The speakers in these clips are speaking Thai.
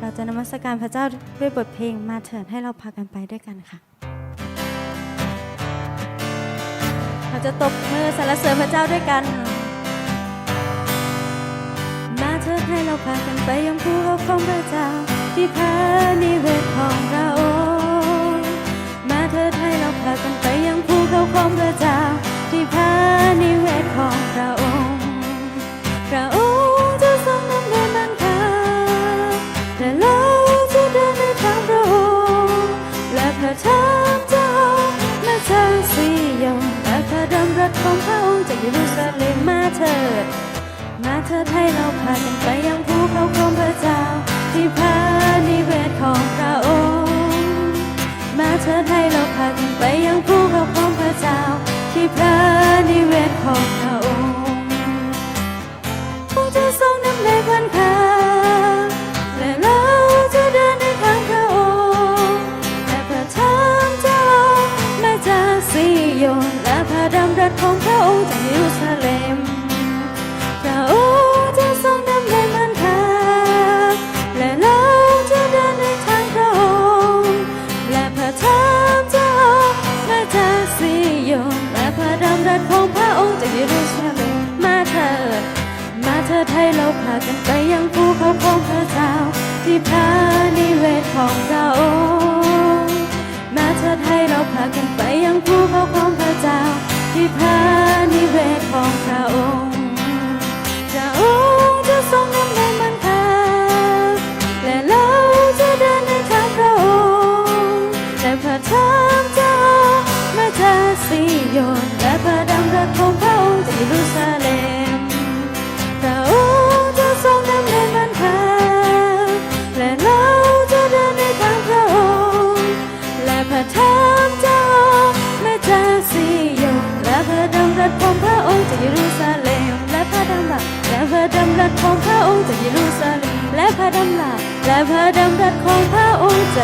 เราจะนมัสการพระเจ้าด้วยบทเพลงมาเถิดให้เราพากันไปด้วยกันค่ะ เราจะตบมือสรรเสริญพระเจ้าด้วยกัน มาเถิดให้เราพากันไปยังภูเขาของพระเจ้า ที่พานิเวศของเรามาเถิดให้เราพากันไปยังภูเขาของพระเจ้า ที่พานิเวศของพระ จากเยรูซาเล็มพระองค์จะทรงนำในมันพาและเราจะเดินในทางพระองค์และพระธรรมเจ้ามาจากซีโยนและพระดำรัสของพระองค์จากเยรูซาเล็มมาเถิดมาเถิดให้เราพากันไปยังภูเขาของพระเจ้าที่พานิเวศของเรามาเถิดให้เราพากันไปยังภูเขาของพระเจ้า ที่พานิเวศของพระองค์จะองค์จะทรงนำในมันทาและเราจะเดินในทางพระองค์และพระธรรมจะมาจากซีโยนและพระดำรัสของพระองค์จากเยรูซ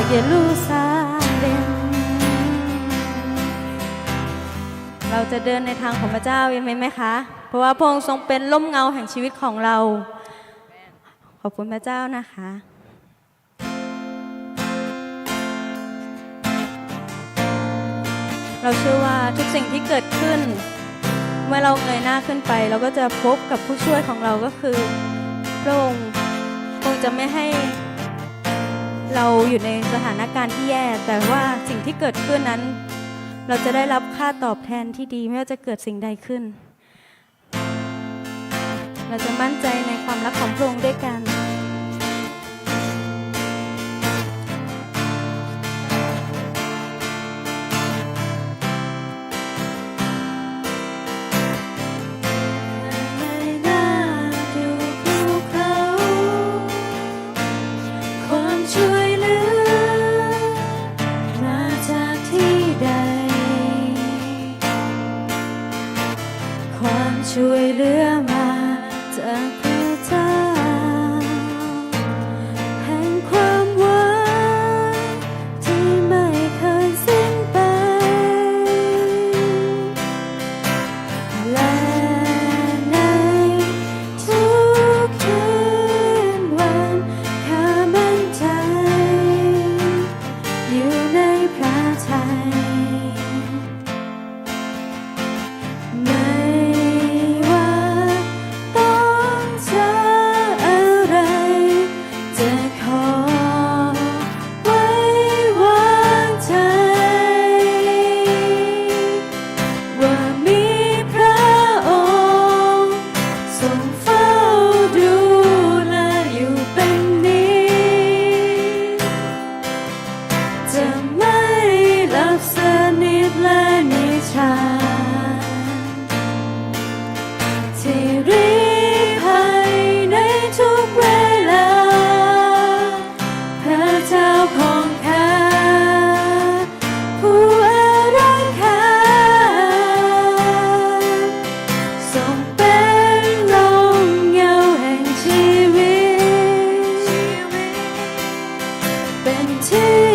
จากเยรูซาเล็ม เราจะเดินในทางของพระเจ้ายังไหมคะ เพราะว่าพระองค์ทรงเป็นร่มเงาแห่งชีวิตของเรา ขอบคุณพระเจ้านะคะเราเชื่อว่าทุกสิ่งที่เกิดขึ้น เมื่อเราเงยหน้าขึ้นไป เราก็จะพบกับผู้ช่วยของเราก็คือพระองค์คงจะไม่ให้ เราอยู่ในสถานการณ์ที่แย่ แต่ว่าสิ่งที่เกิดขึ้นนั้น เราจะได้รับค่าตอบแทนที่ดีไม่ว่าจะเกิดสิ่งใดขึ้น เราจะมั่นใจในความรักของพระองค์ด้วยกัน ช่วยเหลือ เ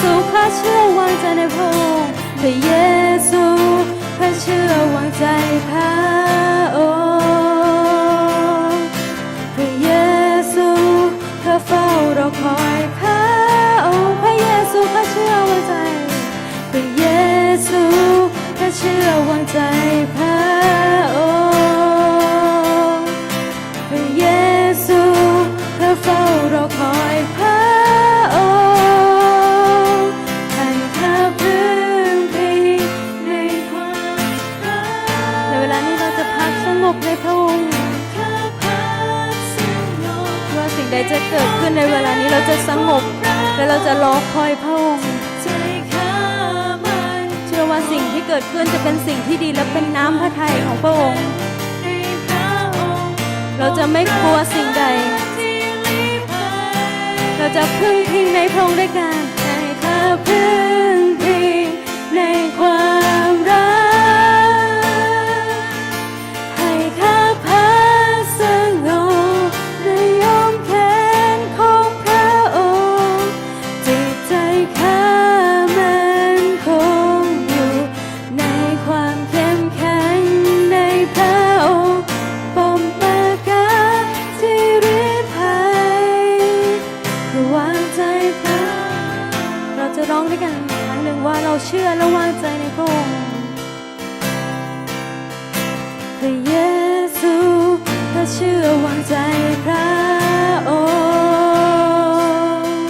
ซูข้าเชื่อวางใจในพระองค์พระเยซูข้าเชื่อวางใจพระองค์พระเยซูข้าเฝ้ารอคอยพระองค์พระเยซูข้าเชื่อวางใจพระเยซูข้าเชื่อวางใจ ไม่กลัวสิ่งใด เราจะพึ่งพิงในพระองค์ด้วยกันให้เธอพึ่งพิงในความ ชื่อและวางใจในพระองค์พระเยซูถ้าเชื่อวางใจพระองค์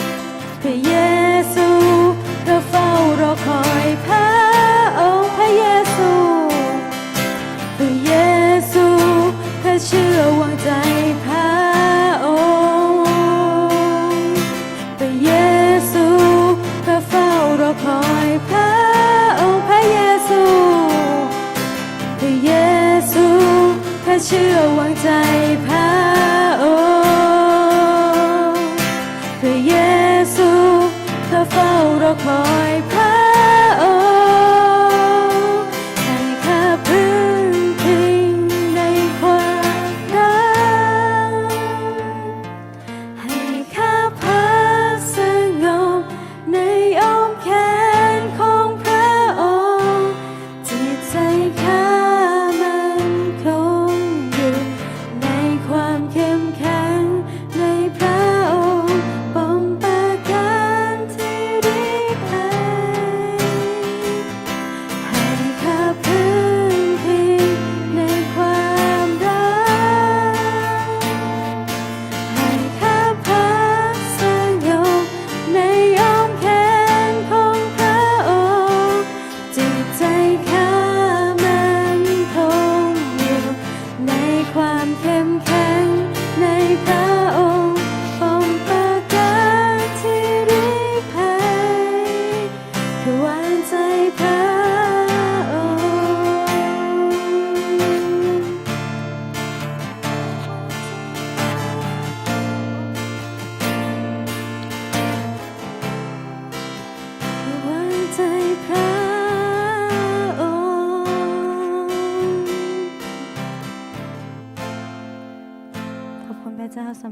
พระเยซูเธอเฝ้ารอคอยพระองค์พระเยซูพระเยซูถ้าเชื่อวางใจ time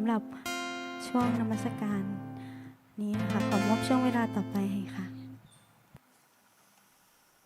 ำหรับช่วงนมัสการนี้นะคะขอมอบช่วงเวลาต่อไปให้ค่ะ